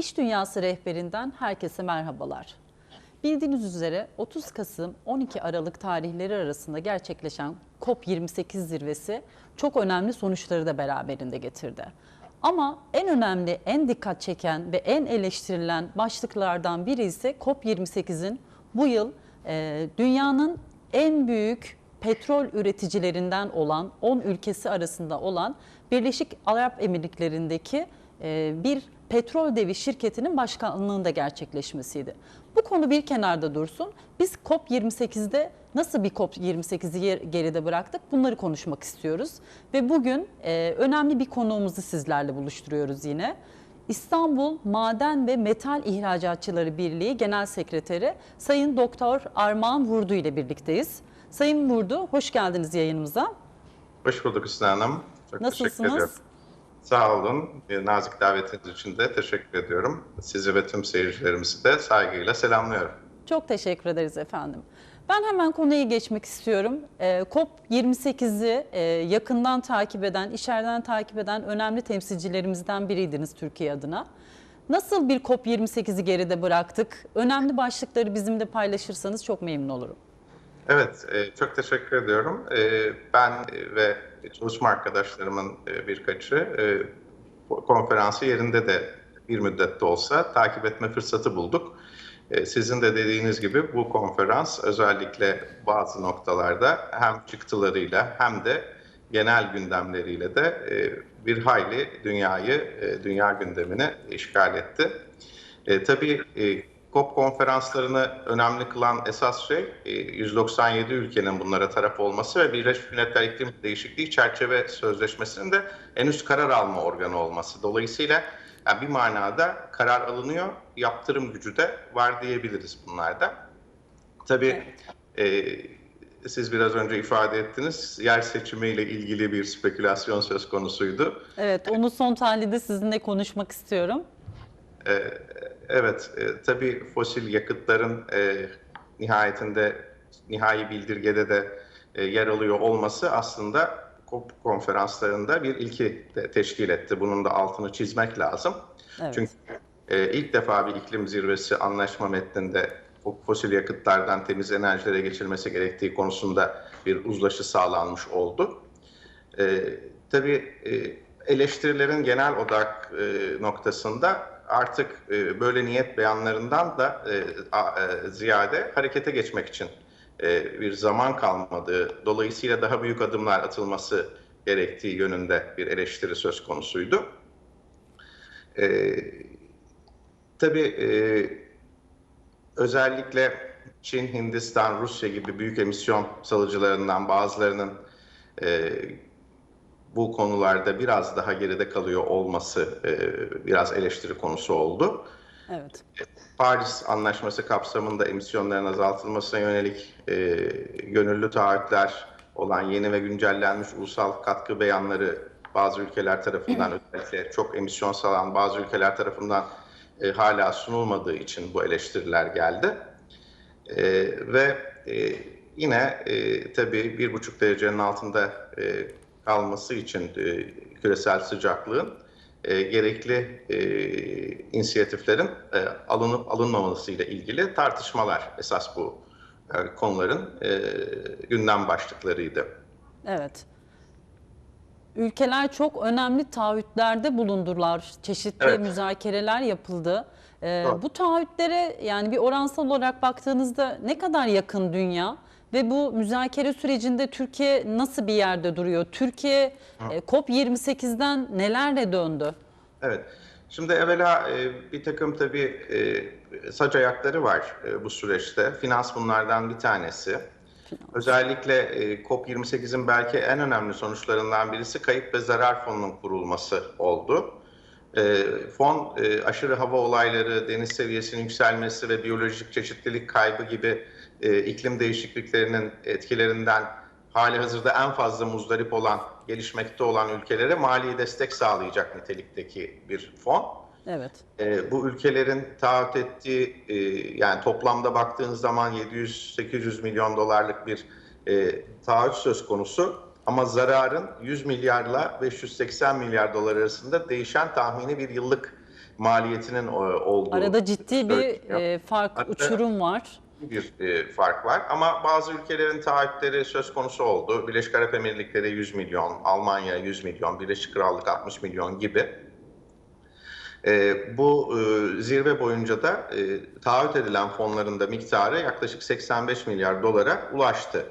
İş Dünyası rehberinden herkese merhabalar. Bildiğiniz üzere 30 Kasım 12 Aralık tarihleri arasında gerçekleşen COP28 zirvesi çok önemli sonuçları da beraberinde getirdi. Ama en önemli, en dikkat çeken ve en eleştirilen başlıklardan biri ise COP28'in bu yıl e, dünyanın en büyük petrol üreticilerinden olan 10 ülkesi arasında olan Birleşik Arap Emirlikleri'ndeki e, bir petrol devi şirketinin başkanlığında gerçekleşmesiydi. Bu konu bir kenarda dursun. Biz COP28'de nasıl bir COP28'i geride bıraktık bunları konuşmak istiyoruz. Ve bugün e, önemli bir konuğumuzu sizlerle buluşturuyoruz yine. İstanbul Maden ve Metal İhracatçıları Birliği Genel Sekreteri Sayın Doktor Armağan Vurdu ile birlikteyiz. Sayın Vurdu, hoş geldiniz yayınımıza. Hoş bulduk Hüsnü Hanım. Çok Nasılsınız? Sağ olun. Nazik davetiniz için de teşekkür ediyorum. Sizi ve tüm seyircilerimizi de saygıyla selamlıyorum. Çok teşekkür ederiz efendim. Ben hemen konuya geçmek istiyorum. Ee, COP28'i e, yakından takip eden, içeriden takip eden önemli temsilcilerimizden biriydiniz Türkiye adına. Nasıl bir COP28'i geride bıraktık? Önemli başlıkları bizimle paylaşırsanız çok memnun olurum. Evet, e, çok teşekkür ediyorum. E, Ben ve çalışma arkadaşlarımın e, birkaçı e, konferansı yerinde de bir müddet de olsa takip etme fırsatı bulduk. E, Sizin de dediğiniz gibi bu konferans özellikle bazı noktalarda hem çıktılarıyla hem de genel gündemleriyle de e, bir hayli dünyayı, e, dünya gündemini işgal etti. E, tabii e, COP konferanslarını önemli kılan esas şey e, 197 ülkenin bunlara taraf olması ve Birleşmiş Milletler İklim Değişikliği Çerçeve Sözleşmesi'nin de en üst karar alma organı olması. Dolayısıyla yani bir manada karar alınıyor, yaptırım gücü de var diyebiliriz bunlarda. Tabii e, siz biraz önce ifade ettiniz, yer seçimiyle ilgili bir spekülasyon söz konusuydu. Evet, onu son tahlilde sizinle konuşmak istiyorum. Ee, Evet, e, tabii fosil yakıtların e, nihayetinde nihai bildirgede de e, yer alıyor olması aslında COP konferanslarında bir ilki de teşkil etti. Bunun da altını çizmek lazım. Evet. Çünkü e, ilk defa bir iklim zirvesi anlaşma metninde fosil yakıtlardan temiz enerjilere geçilmesi gerektiği konusunda bir uzlaşı sağlanmış oldu. E, tabii e, eleştirilerin genel odak e, noktasında artık e, böyle niyet beyanlarından da e, e, ziyade harekete geçmek için bir zaman kalmadığı, dolayısıyla daha büyük adımlar atılması gerektiği yönünde bir eleştiri söz konusuydu. Tabii özellikle Çin, Hindistan, Rusya gibi büyük emisyon salıcılarından bazılarının bu konularda biraz daha geride kalıyor olması e, biraz eleştiri konusu oldu. Evet. Paris Anlaşması kapsamında emisyonların azaltılmasına yönelik e, gönüllü taahhütler olan yeni ve güncellenmiş ulusal katkı beyanları bazı ülkeler tarafından özellikle çok emisyon salan bazı ülkeler tarafından e, hala sunulmadığı için bu eleştiriler geldi. E, ve e, yine e, tabii bir buçuk derecenin altında e, kalması için e, küresel sıcaklığın e, gerekli e, inisiyatiflerin e, alınıp alınmaması ile ilgili tartışmalar esas bu e, konuların e, gündem başlıklarıydı. Evet. Ülkeler çok önemli taahhütlerde bulundular. Çeşitli Evet. müzakereler yapıldı. Ee, Doğru. bu taahhütlere yani bir oransal olarak baktığınızda ne kadar yakın dünya ve bu müzakere sürecinde Türkiye nasıl bir yerde duruyor? Türkiye e, COP28'den nelerle döndü? Evet. Şimdi evvela e, bir takım tabii e, saç ayakları var e, bu süreçte. Finans bunlardan bir tanesi. Özellikle e, COP28'in belki en önemli sonuçlarından birisi kayıp ve zarar fonunun kurulması oldu. E, fon e, aşırı hava olayları, deniz seviyesinin yükselmesi ve biyolojik çeşitlilik kaybı gibi e, iklim değişikliklerinin etkilerinden hali hazırda en fazla muzdarip olan, gelişmekte olan ülkelere mali destek sağlayacak nitelikteki bir fon. Evet. E, bu ülkelerin taahhüt ettiği e, yani toplamda baktığınız zaman 700-800 milyon dolarlık bir e, taahhüt söz konusu. Ama zararın 100 milyarla 580 milyar dolar arasında değişen tahmini bir yıllık maliyetinin e, olduğu. Arada ciddi bir e, fark, Arada- uçurum var. Bir e, fark var ama bazı ülkelerin taahhütleri söz konusu oldu. Birleşik Arap Emirlikleri 100 milyon, Almanya 100 milyon, Birleşik Krallık 60 milyon gibi. E, bu e, zirve boyunca da e, taahhüt edilen fonların da miktarı yaklaşık 85 milyar dolara ulaştı.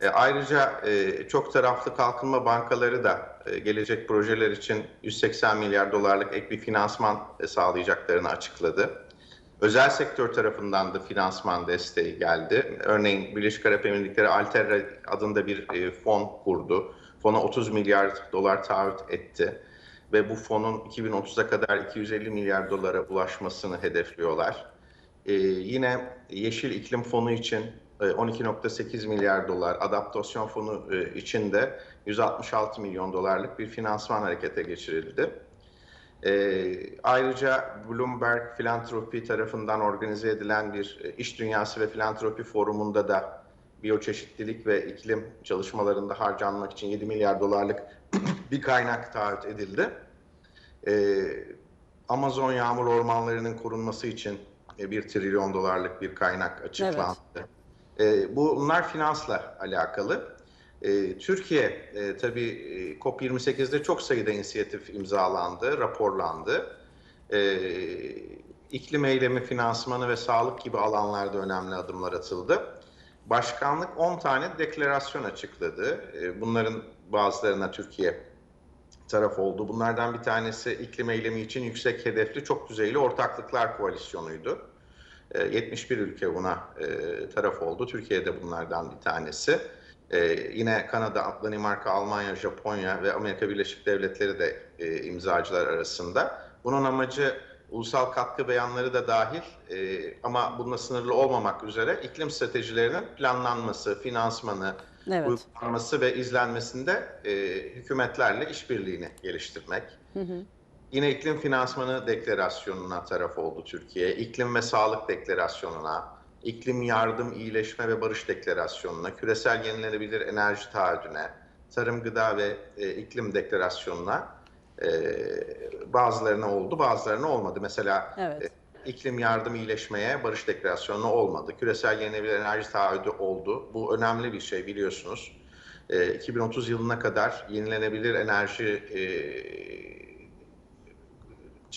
E, ayrıca e, çok taraflı kalkınma bankaları da e, gelecek projeler için 180 milyar dolarlık ek bir finansman e, sağlayacaklarını açıkladı. Özel sektör tarafından da finansman desteği geldi. Örneğin Birleşik Arap Emirlikleri Altera adında bir e, fon kurdu. Fona 30 milyar dolar taahhüt etti. Ve bu fonun 2030'a kadar 250 milyar dolara ulaşmasını hedefliyorlar. E, yine Yeşil İklim Fonu için e, 12.8 milyar dolar, adaptasyon fonu e, için de 166 milyon dolarlık bir finansman harekete geçirildi. Ee, ayrıca Bloomberg Filantropi tarafından organize edilen bir e, iş dünyası ve filantropi forumunda da biyoçeşitlilik ve iklim çalışmalarında harcanmak için 7 milyar dolarlık bir kaynak taahhüt edildi. Ee, Amazon yağmur ormanlarının korunması için e, 1 trilyon dolarlık bir kaynak açıklandı. Ee, bunlar finansla alakalı. Ee, Türkiye e, tabii e, COP28'de çok sayıda inisiyatif imzalandı, raporlandı. Ee, iklim eylemi, finansmanı ve sağlık gibi alanlarda önemli adımlar atıldı. Başkanlık 10 tane deklarasyon açıkladı. Ee, bunların bazılarına Türkiye taraf oldu. Bunlardan bir tanesi iklim eylemi için yüksek hedefli çok düzeyli ortaklıklar koalisyonuydu. Ee, 71 ülke buna e, taraf oldu. Türkiye de bunlardan bir tanesi. Ee, yine Kanada, Danimarka, Almanya, Japonya ve Amerika Birleşik Devletleri de e, imzacılar arasında. Bunun amacı ulusal katkı beyanları da dahil e, ama bununla sınırlı olmamak üzere iklim stratejilerinin planlanması, finansmanı, Evet. uygulanması ve izlenmesinde e, hükümetlerle işbirliğini geliştirmek. Yine iklim finansmanı deklarasyonuna taraf oldu Türkiye. İklim ve sağlık deklarasyonuna, iklim yardım, iyileşme ve barış deklarasyonuna, küresel yenilenebilir enerji taahhüdüne, tarım, gıda ve e, iklim deklarasyonuna e, bazılarına oldu, bazılarına olmadı. Mesela Evet. e, iklim yardım iyileşmeye barış deklarasyonu olmadı. Küresel yenilenebilir enerji taahhüdü oldu. Bu önemli bir şey biliyorsunuz. E, 2030 yılına kadar yenilenebilir enerji e,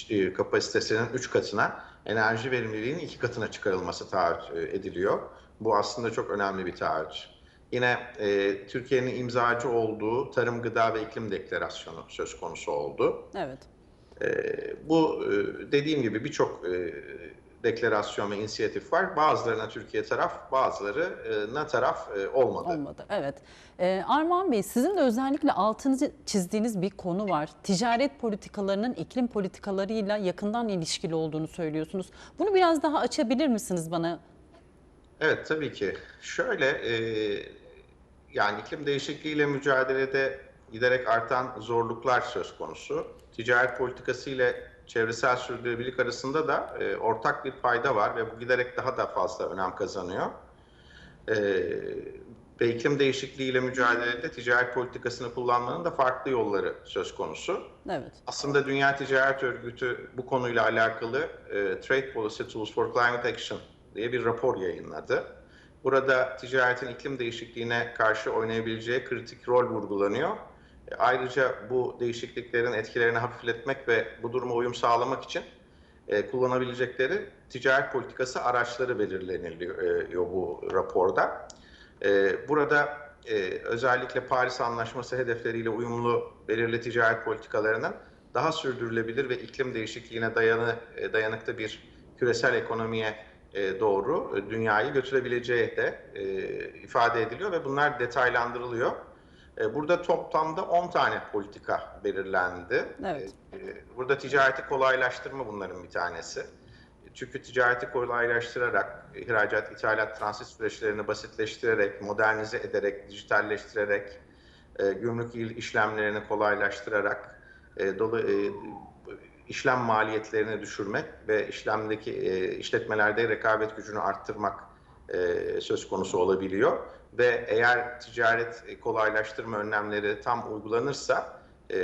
e, kapasitesinin 3 katına, enerji verimliliğinin 2 katına çıkarılması taahhüt e, ediliyor. Bu aslında çok önemli bir taahhüt. Yine e, Türkiye'nin imzacı olduğu Tarım, Gıda ve İklim Deklarasyonu söz konusu oldu. Evet. Ee, bu e, dediğim gibi birçok e, deklarasyon ve inisiyatif var. Bazılarına Türkiye taraf, bazılarına taraf e, olmadı. Olmadı. Evet. Ee, Armağan Bey sizin de özellikle altını çizdiğiniz bir konu var. Ticaret politikalarının iklim politikalarıyla yakından ilişkili olduğunu söylüyorsunuz. Bunu biraz daha açabilir misiniz bana? Evet tabii ki. Şöyle e, yani iklim değişikliğiyle mücadelede giderek artan zorluklar söz konusu. Ticaret politikası ile çevresel sürdürülebilirlik arasında da e, ortak bir payda var ve bu giderek daha da fazla önem kazanıyor. E, ve iklim değişikliğiyle mücadelede ticaret politikasını kullanmanın da farklı yolları söz konusu. Evet. Aslında Dünya Ticaret Örgütü bu konuyla alakalı e, Trade Policy Tools for Climate Action diye bir rapor yayınladı. Burada ticaretin iklim değişikliğine karşı oynayabileceği kritik rol vurgulanıyor. Ayrıca bu değişikliklerin etkilerini hafifletmek ve bu duruma uyum sağlamak için e, kullanabilecekleri ticaret politikası araçları belirleniliyor e, bu raporda. E, burada özellikle Paris Anlaşması hedefleriyle uyumlu belirli ticaret politikalarının daha sürdürülebilir ve iklim değişikliğine dayanı, dayanıklı bir küresel ekonomiye doğru dünyayı götürebileceği de ifade ediliyor ve bunlar detaylandırılıyor. E, Burada toplamda 10 tane politika belirlendi. Evet. E, Burada ticareti kolaylaştırma bunların bir tanesi. Çünkü ticareti kolaylaştırarak, ihracat, ithalat, transit süreçlerini basitleştirerek, modernize ederek, dijitalleştirerek, e, gümrük işlemlerini kolaylaştırarak, e, dolu, e, işlem maliyetlerini düşürmek ve işlemdeki e, işletmelerde rekabet gücünü arttırmak e, söz konusu olabiliyor. Ve eğer ticaret e, kolaylaştırma önlemleri tam uygulanırsa e,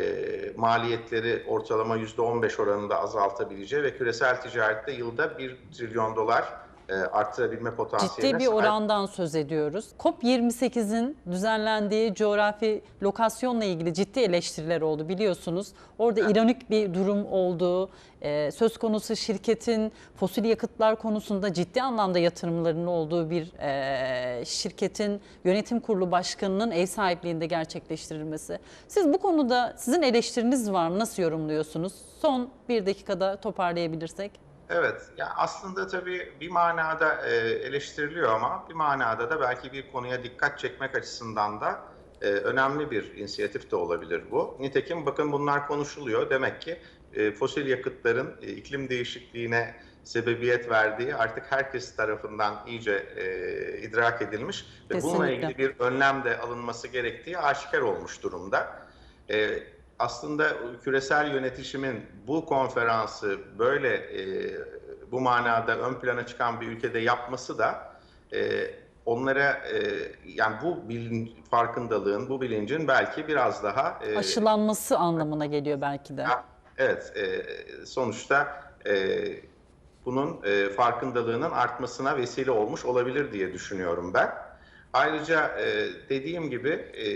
maliyetleri ortalama %15 oranında azaltabileceği ve küresel ticarette yılda 1 trilyon dolar e, arttırabilme potansiyeline Ciddi bir sahip. orandan söz ediyoruz. COP28'in düzenlendiği coğrafi lokasyonla ilgili ciddi eleştiriler oldu biliyorsunuz. Orada ironik bir durum olduğu, e, söz konusu şirketin fosil yakıtlar konusunda ciddi anlamda yatırımlarının olduğu bir e, şirketin yönetim kurulu başkanının ev sahipliğinde gerçekleştirilmesi. Siz bu konuda sizin eleştiriniz var mı? Nasıl yorumluyorsunuz? Son bir dakikada toparlayabilirsek. Evet, ya aslında tabii bir manada e, eleştiriliyor ama bir manada da belki bir konuya dikkat çekmek açısından da e, önemli bir inisiyatif de olabilir bu. Nitekim bakın bunlar konuşuluyor. Demek ki e, fosil yakıtların e, iklim değişikliğine sebebiyet verdiği artık herkes tarafından iyice e, idrak edilmiş ve bununla Kesinlikle. ilgili bir önlem de alınması gerektiği aşikar olmuş durumda. E, aslında küresel yönetişimin bu konferansı böyle e, bu manada ön plana çıkan bir ülkede yapması da e, onlara e, yani bu bilin, farkındalığın, bu bilincin belki biraz daha e, Aşılanması anlamına geliyor belki de. Evet, e, sonuçta e, bunun e, farkındalığının artmasına vesile olmuş olabilir diye düşünüyorum ben. Ayrıca e, dediğim gibi e,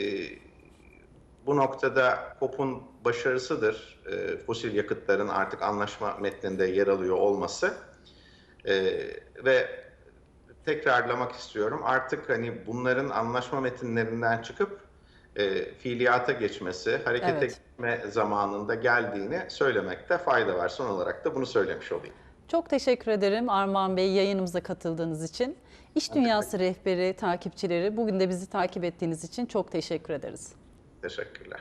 bu noktada COP'un başarısıdır e, fosil yakıtların artık anlaşma metninde yer alıyor olması. E, ve tekrarlamak istiyorum artık hani bunların anlaşma metinlerinden çıkıp e, fiiliyata geçmesi, harekete Evet. geçme zamanında geldiğini söylemekte fayda var. Son olarak da bunu söylemiş olayım. Çok teşekkür ederim Armağan Bey yayınımıza katıldığınız için. İş Dünyası rehberi, takipçileri bugün de bizi takip ettiğiniz için çok teşekkür ederiz. Teşekkürler.